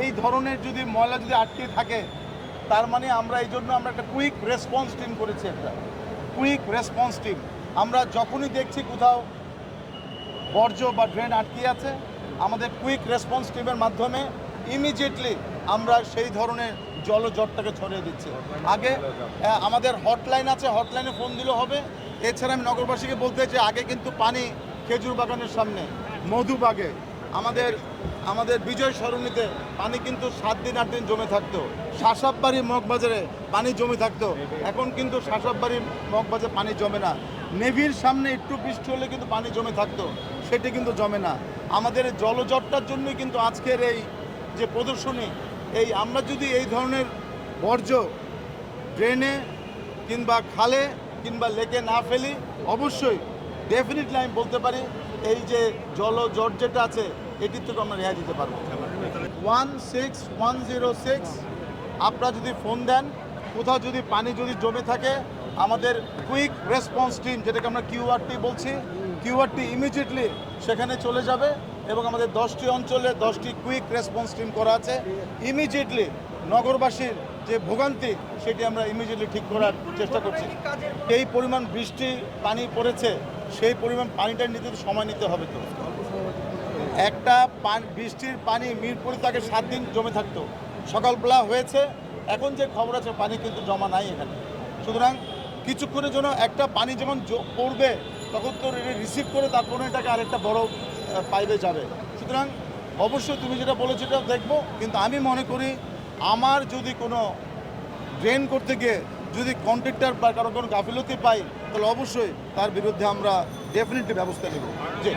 এই ধরনের যদি ময়লা যদি আটকে থাকে, তার মানে আমরা এই জন্য আমরা একটা কুইক রেসপন্স টিম করেছি একটা। কুইক রেসপন্স টিম আমরা যখনই দেখছি কোথাও বর্জ্য বা ড্রেন আটকে আছে, আমাদের কুইক রেসপন্স টিমের মাধ্যমে ইমিডিয়েটলি আমরা সেই ধরনের জলজটটাকে ছড়িয়ে দিচ্ছি। আগে আমাদের হটলাইন আছে হটলাইনে ফোন দিলেও হবে। এছাড়া আমি নগরবাসীকে বলতে চাই আগে কিন্তু পানি খেজুর বাগানের সামনে, মধুবাগে আমাদের আমাদের বিজয় সরণিতে পানি কিন্তু সাত দিন, আট দিন জমে থাকতো। শাসাববাড়ি মগবাজারে পানি জমে থাকতো। এখন কিন্তু শাসাববাড়ি মগবাজারে পানি জমে না। নেভির সামনে একটু বৃষ্টি হলে কিন্তু পানি জমে থাকতো। সেটি কিন্তু জমে না। আমাদের জলজটটার জন্যই কিন্তু আজকের এই যে প্রদর্শনী, এই আমরা যদি এই ধরনের বর্জ্য ড্রেনে কিংবা খালে কিংবা লেকে না ফেলি, অবশ্যই ডেফিনেটলি আমি বলতে পারি, এই যে জল জট যেটা আছে, এটির থেকে আমরা রেহাই দিতে পারব। One six one zero six আপনারা যদি ফোন দেন, কোথাও যদি পানি যদি জমে থাকে, আমাদের কুইক রেসপন্স টিম যেটাকে আমরা কিউআরটি বলছি কিউআরটি ইমিডিয়েটলি সেখানে চলে যাবে এবং আমাদের দশটি অঞ্চলে দশটি কুইক রেসপন্স টিম করা আছে। ইমিডিয়েটলি নগরবাসীর যে ভোগান্তি সেটি আমরা ইমিডিয়েটলি ঠিক করার চেষ্টা করছি। এই পরিমাণ বৃষ্টি পানি পড়েছে, সেই পরিমাণ পানিটা নিতে সময় নিতে হবে তো। একটা বৃষ্টির পানি মিরপুরে তাকে সাত দিন জমে থাকতো। সকালবেলা হয়েছে, এখন যে খবর আছে পানি কিন্তু জমা নাই এখানে। সুতরাং কিছুক্ষণের জন্য একটা পানি যখন পড়বে, তখন তো রিসিভ করে তারপরে এটাকে আরেকটা বড় পাইপে যাবে। সুতরাং অবশ্যই তুমি যেটা বলেছ সেটা দেখব, কিন্তু আমি মনে করি আমার যদি কোনো ড্রেন করতে গিয়ে যদি কন্ট্রাক্টর বা কারও কোনো গাফিলতি পাই, তাহলে অবশ্যই তার বিরুদ্ধে আমরা ডেফিনেটলি ব্যবস্থা নেব। জি।